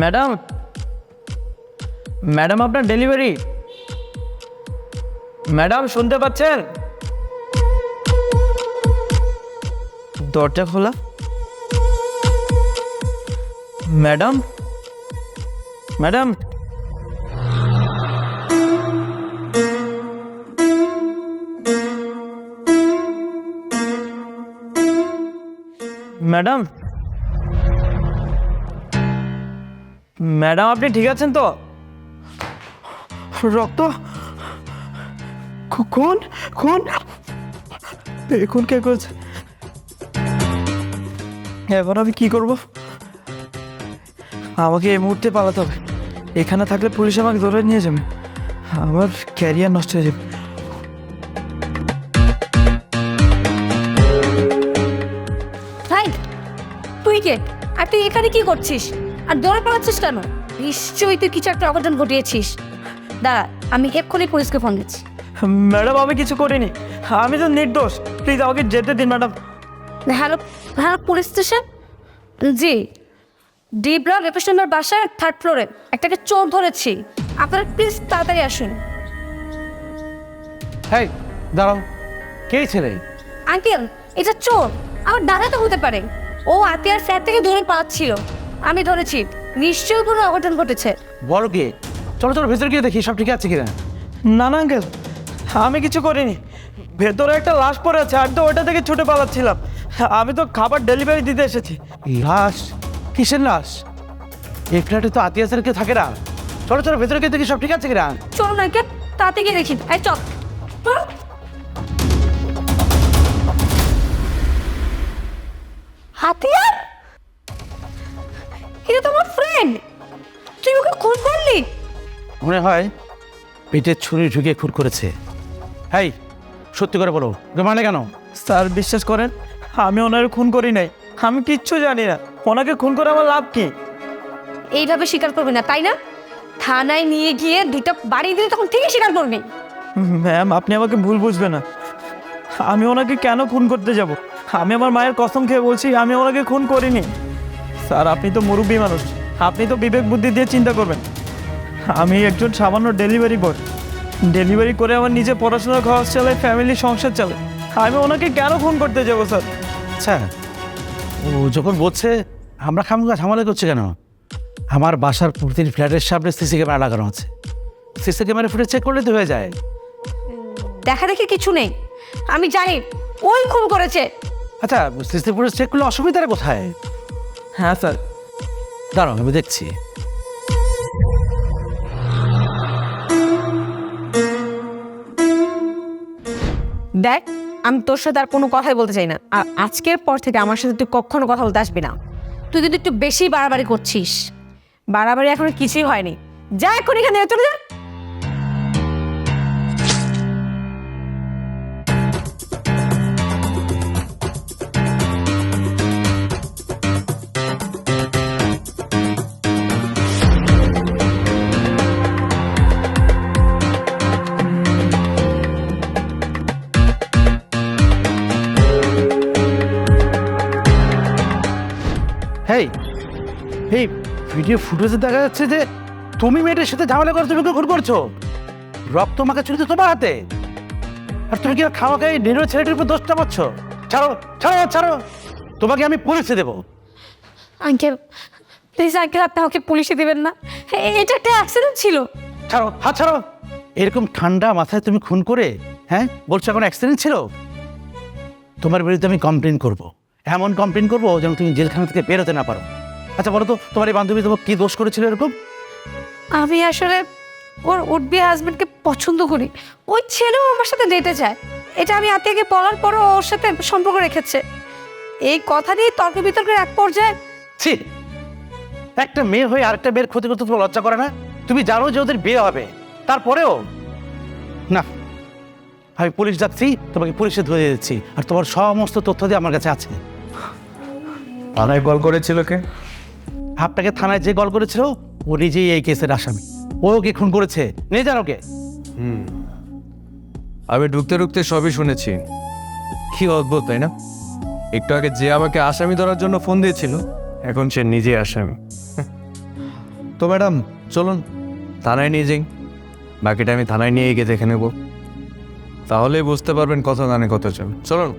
Madam? Madam আপনার delivery? Madam শুনতে পাচ্ছেন? দরজা খোলা। ম্যাডাম? ম্যাডাম? ম্যাডাম? ম্যাডাম আপনি ঠিক আছেন তো? রক্ত? খু- খুন খুন এ কে করেছে। এবার আমি কি করব? আমাকে এই মুহূর্তে পালাতে হবে। এখানে থাকলে পুলিশ আমাকে ধরে নিয়ে যাবে। আমার ক্যারিয়ার নষ্ট হয়ে যাবে। তুই কে? আর তুই এখানে কি করছিস? আর দৌড়ে পালাচ্ছিস কেন? নিশ্চয়ই তুই কিছু একটা অঘটন ঘটিয়েছিস। দাঁড়া আমি এক্ষুনি পুলিশকে ফোন দিচ্ছি। ম্যাডাম আমি কিছু করিনি। আমি তো নির্দোষ। প্লিজ আমাকে যেতে দিন madam. Hello hello police station? জি। ডি ব্লক একুশ নম্বর বাসায় থার্ড ফ্লোরে একটাকে চোর ধরেছি। আপনারা প্লিজ তাড়াতাড়ি আসুন। হ্যাঁ দাঁড়াও। কে ছেলে? আঙ্কেল এটা চোর। আমার দাদা তো হতে পারে। ও আতিয়ার ফ্ল্যাট থেকে ধরে পালাচ্ছিল। আমি ধরেছি নিশ্চয়ই কোনো অঘটন ঘটেছে। বড় কে চলো চলো ভেতরে গিয়ে দেখি সব ঠিক আছে কিনা? না না আঙ্কেল আমি কিছু করিনি। ভেতরে একটা লাশ পড়ে আছে আমি তো ওটা থেকে ছুটে পালাচ্ছিলাম। আমি তো খাবার ডেলিভারি দিতে এসেছি। লাশ? কিসের লাশ? এই ফ্ল্যাটে তো আত্মীয় কেউ থাকে না। চলো চলো ভেতরে গিয়ে দেখি সব ঠিক আছে কিনা? চলুন আঙ্কেল তাতে গিয়ে দেখি। এই চল। চল। এটা তোমার ফ্রেন্ড তুই ওকে খুন করলি? মনে হয় পেটে ছুরি ঢুকে খুন করেছে। সত্যি করে বলো ওকে মানে কেন? স্যার বিশ্বাস করেন আমি ওনার খুন করি নাই। আমি কিচ্ছু জানি না। ওনাকে খুন করে আমার লাভ কি? এইভাবে স্বীকার করবি না তাই না? থানায় নিয়ে গিয়ে দুটো বাড়ি দিলে তখন ঠিকই স্বীকার করবি। ম্যাম আপনি আমাকে ভুল বুঝবেন না। আমি ওনাকে কেন খুন করতে যাব? আমি আমার মায়ের কসম খেয়ে বলছি আমি ওনাকে খুন করিনি। স্যার আপনি তো মুরব্বী মানুষ। আপনি তো বিবেক বুদ্ধি দিয়ে চিন্তা করবেন। আমি একজন সামান্য ডেলিভারি বয়। ডেলিভারি করে আমার নিজে পড়াশোনার খরচ চালাই ফ্যামিলি সংসার চালাই। আমি ওনাকে কেন ফোন করতে যাব স্যার? আচ্ছা ও যখন বলছে আমরা খামুকা ঝামেলা করছে কেন? আমার বাসার প্রতিটি ফ্ল্যাটের সামনে সিসি ক্যামেরা লাগানো আছে। সিসি ক্যামেরা ফুটে চেক করলে তো হয়ে যায়। দেখা দেখি কিছু নেই। আমি জানি ওই খুন করেছে। আচ্ছা সিসি ফুটেজ চেক করলে অসুবিধাটা কোথায়? হ্যাঁ স্যার। দাঁড়াও আমি দেখছি। দেখ, আমি তোর সাথে আর কোনো কথাই বলতে চাই না। আর আজকের পর থেকে আমার সাথে তুই কখনো কথা বলতে আসবি না। তুই কিন্তু একটু বেশি বাড়াবাড়ি করছিস। বাড়াবাড়ি এখনও কিছুই হয়নি। যা এখন এখানে চলে যা। হেই এই ভিডিও ফুটেজে দেখা যাচ্ছে যে তুমি মেয়েটার সাথে ঝামেলা করে তুমি খুন করছ। রক্ত মাখা ছুরি তো তোমার হাতে। আর তুমি কি খাওয়া খাই নিরো ছেলেটির উপর দোষটা পাচ্ছ? ছাড়ো ছাড়ো ছাড়ো। তোমাকে আমি পুলিশে দেবো। আঙ্কেল প্লিজ আঙ্কেল আপনি আমাকে পুলিশে দেবেন না। এটা একটা অ্যাক্সিডেন্ট ছিল। ছাড়ো হাত ছাড়ো। এরকম ঠান্ডা মাথায় তুমি খুন করে হ্যাঁ বলছো এখন অ্যাক্সিডেন্ট ছিল? তোমার বিরুদ্ধে আমি কমপ্লেন করব। এমন কমপ্লেন করব যেন তুমি জেলখানা থেকে বেরোতে না পারো। আচ্ছা বলো তো তোমার এই বান্ধবী তোমার কি দোষ করেছিল এরকম? আমি আসলে ওর উঠবি হাজবেন্ডকে পছন্দ করি। ওই ছেলেও আমার সাথে ডেটে যায়। এটা আমি আত্মীয়কে বলার পরও ওর সাথে সম্পর্ক রেখেছে। এই কথা দিয়ে তর্ক বিতর্কের এক পর্যায়ে ছি! একটা মেয়ে হয়ে আরেকটা মেয়ের ক্ষতি করতে তোমার লজ্জা করে না? তুমি জানো যে ওদের বিয়ে হবে। তারপরেও? না। আমি পুলিশ যাচ্ছি তোমাকে পুলিশে ধরে দিচ্ছি। আর তোমার সমস্ত তথ্য দিয়ে আমার কাছে আছে। থানায় কল করেছিল কে? আপনাকে থানায় যে কল করেছিল ও নিজেই এই কেসের আসামি। ও ওকে খুন করেছে। নিয়ে যান ওকে। আমি ঢুকতে ঢুকতে সবই শুনেছি। কি অদ্ভুত তাই না? একটু আগে যে আমাকে আসামি ধরার জন্য ফোন দিয়েছিল এখন সে নিজে আসামি। তো ম্যাডাম চলুন। থানায় নিয়ে যাই। বাকিটা আমি থানায় নিয়ে গিয়ে দেখে নেব। তাহলেই বুঝতে পারবেন কত গানে কত চল চলুন।